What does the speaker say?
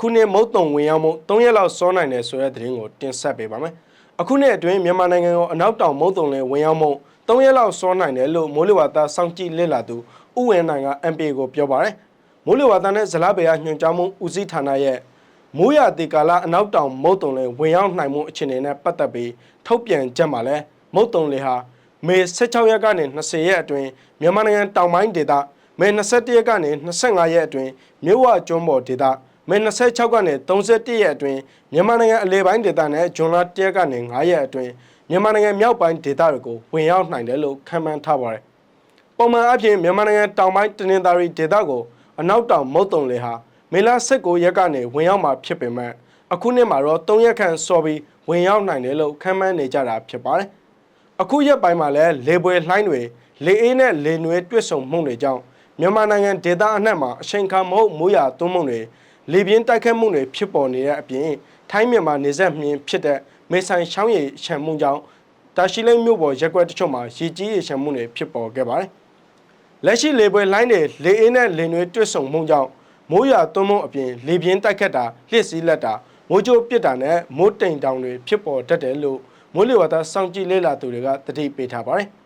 အခုနှစ်မုတ်တုံဝင်ရောက်မှု3ရက်လောက်စောနိုင်တယ်ဆိုတဲ့သတင်းကိုတင်ဆက်ပေးပါမယ်။အခုနှစ်အတွင်းမြန်မာနိုင်ငံကိုအနောက်တောင်မုတ်တုံနဲ့ဝင်ရောက်မှု3ရက်လောက်စောနိုင်တယ်လို့မိုးလေဝသစောင့်ကြည့်လေ့လာသူဥဝင်နိုင်က MPA ကိုပြောပါတယ်။မိုးလေဝသနဲ့ဇလားပေယညွှန်ကြားမှုဦးစီးဌာနရဲ့မိုးရတေကာလအနောက်တောင်မုတ်တုံနဲ့ဝင်ရောက်နိုင်မှုအခြေအနေနဲ့ပတ်သက်ပြီးထုတ်ပြန်ချက်မှာလဲမုတ်တုံလေဟာမေ16ရက်ကနေ20ရက်အတွင်းမြန်မာနိုင်ငံတောင်ပိုင်းဒေသမေ21ရက်ကနေ25ရက်အတွင်းမြို့ဝကျွန်းပေါ်ဒေသ မေ26ကနေ31ရက်အတွင်းမြန်မာနိုင်ငံအလဲပိုင်းဒေသနဲ့ဂျွန်လ1ရက်ကနေ9ရက်အတွင်းမြန်မာနိုင်ငံမြောက်ပိုင်းဒေသတွေကိုဝင်ရောက်နိုင်တယ်လို့ခန့်မှန်းထားပါတယ်။ပုံမှန်အဖြစ်မြန်မာနိုင်ငံတောင်ပိုင်းတနင်္သာရီဒေသကိုအနောက်တောင်မုတ်တုံလေဟာမေလ19ရက်ကနေဝင်ရောက်မှာဖြစ်ပေမဲ့အခုနှစ်မှာတော့3ရက်ခန့်စောပြီးဝင်ရောက်နိုင်တယ်လို့ခန့်မှန်းနေကြတာဖြစ်ပါတယ်။အခုရက်ပိုင်းမှာလည်းလေပွေလှိုင်းတွေလေအေးနဲ့လေနွေးတွစ်ဆုံမှုတွေကြောင့်မြန်မာနိုင်ငံဒေသအနှံ့မှာအချိန်ခါမဟုတ်မိုးရွာသွန်းမှုတွေ လေပြင်းတိုက်ခတ်မှုတွေဖြစ်ပေါ်နေတဲ့အပြင်ထိုင်းမြန်မာနေဆက်မြင်းဖြစ်တဲ့မေဆိုင်ချောင်းရည်ရှမ်းမှုကြောင့်တာရှိလိမ့်မြို့ပေါ်ရက်ကွက်တချို့မှာရေကြီးရေရှမ်းမှုတွေဖြစ်ပေါ်ခဲ့ပါတယ်။လက်ရှိလေပွေလိုင်းတွေလေအေးနဲ့လေနွေးတွစ်ဆုံမှုကြောင့်မိုးရွာသွန်းမှုအပြင်လေပြင်းတိုက်ခတ်တာလျှစ်စီးလက်တာမိုးကြိုးပစ်တာနဲ့မိုးတိမ်တောင်တွေဖြစ်ပေါ်တတ်တယ်လို့မိုးလေဝသစောင့်ကြည့်လေ့လာသူတွေကသတိပေးထားပါတယ်။